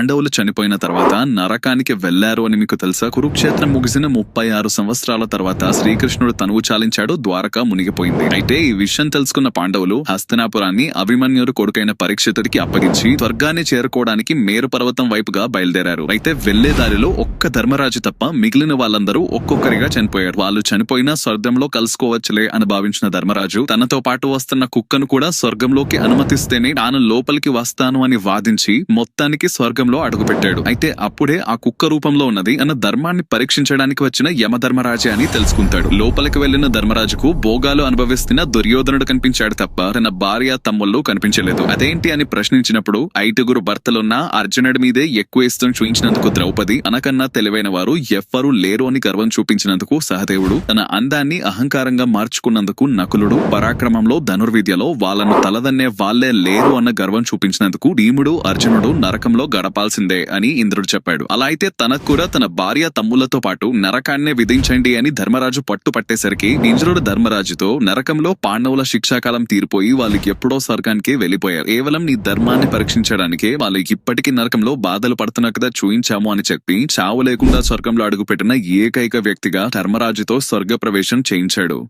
పాండవులు చనిపోయిన తర్వాత నరకానికి వెళ్ళారు అని మీకు తెలుసా? కురుక్షేత్రం ముగిసిన ముప్పై ఆరు సంవత్సరాల తర్వాత శ్రీకృష్ణుడు తనువు చాలించాడు ద్వారక మునిగిపోయింది. అయితే ఈ విషయం తెలుసుకున్న పాండవులు హస్తినాపురాన్ని అభిమన్యుడు కొడుకైన పరీక్షితుడికి అప్పగించి స్వర్గాన్ని చేరుకోవడానికి మేరు పర్వతం వైపుగా బయలుదేరారు. అయితే వెళ్ళే దారిలో ఒక్క ధర్మరాజు తప్ప మిగిలిన వాళ్ళందరూ ఒక్కొక్కరిగా చనిపోయారు. వాళ్ళు చనిపోయినా స్వర్గంలో కలుసుకోవచ్చులే అని భావించిన ధర్మరాజు తనతో పాటు వస్తున్న కుక్కను కూడా స్వర్గంలోకి అనుమతిస్తేనే తాను లోపలికి వస్తాను అని వాదించి మొత్తానికి స్వర్గంలో అడుగుపెట్టాడు. అయితే అప్పుడే ఆ కుక్క రూపంలో ఉన్నది అన్న ధర్మాన్ని పరీక్షించడానికి వచ్చిన యమధర్మరాజే అని తెలుసుకుంటాడు. లోపలికి వెళ్ళిన ధర్మరాజుకు భోగాలు అనుభవిస్తున్న దుర్యోధనుడు కనిపించాడు తప్ప తన భార్య తమ్ముళ్ళు కనిపించలేదు. అదేంటి అని ప్రశ్నించినప్పుడు ఐదుగురు భర్తలున్న అర్జునుడి మీదే ఎక్కువ ఇష్టం చూపించినందుకు ద్రౌపది అనకన్నా తెలివైన వారు ఎవ్వరూ లేరు అని గర్వం చూపించినందుకు సహదేవుడు తన అందాన్ని అహంకారంగా మార్చుకున్నందుకు నకులుడు పరాక్రమంలో ధనుర్విద్యలో వాళ్ళను తలదన్నే వాళ్ళే లేరు అన్న గర్వం చూపించినందుకు భీముడు అర్జునుడు నరకంలో గడప చెప్పాల్సిందే అని ఇంద్రుడు చెప్పాడు. అలా అయితే తనకు కూడా తన భార్య తమ్ములతో పాటు నరకాన్నే విధించండి అని ధర్మరాజు పట్టు పట్టేసరికి ఇంద్రుడు ధర్మరాజుతో నరకంలో పాండవుల శిక్షాకాలం తీరిపోయి వాళ్ళకి ఎప్పుడో స్వర్గానికి వెళ్ళిపోయారు. కేవలం నీ ధర్మాన్ని పరీక్షించడానికే వాళ్ళకి ఇప్పటికీ నరకంలో బాధలు పడుతున్నా కదా చూయించాము అని చెప్పి చావు లేకుండా స్వర్గంలో అడుగుపెట్టిన ఏకైక వ్యక్తిగా ధర్మరాజుతో స్వర్గ ప్రవేశం చేయించాడు.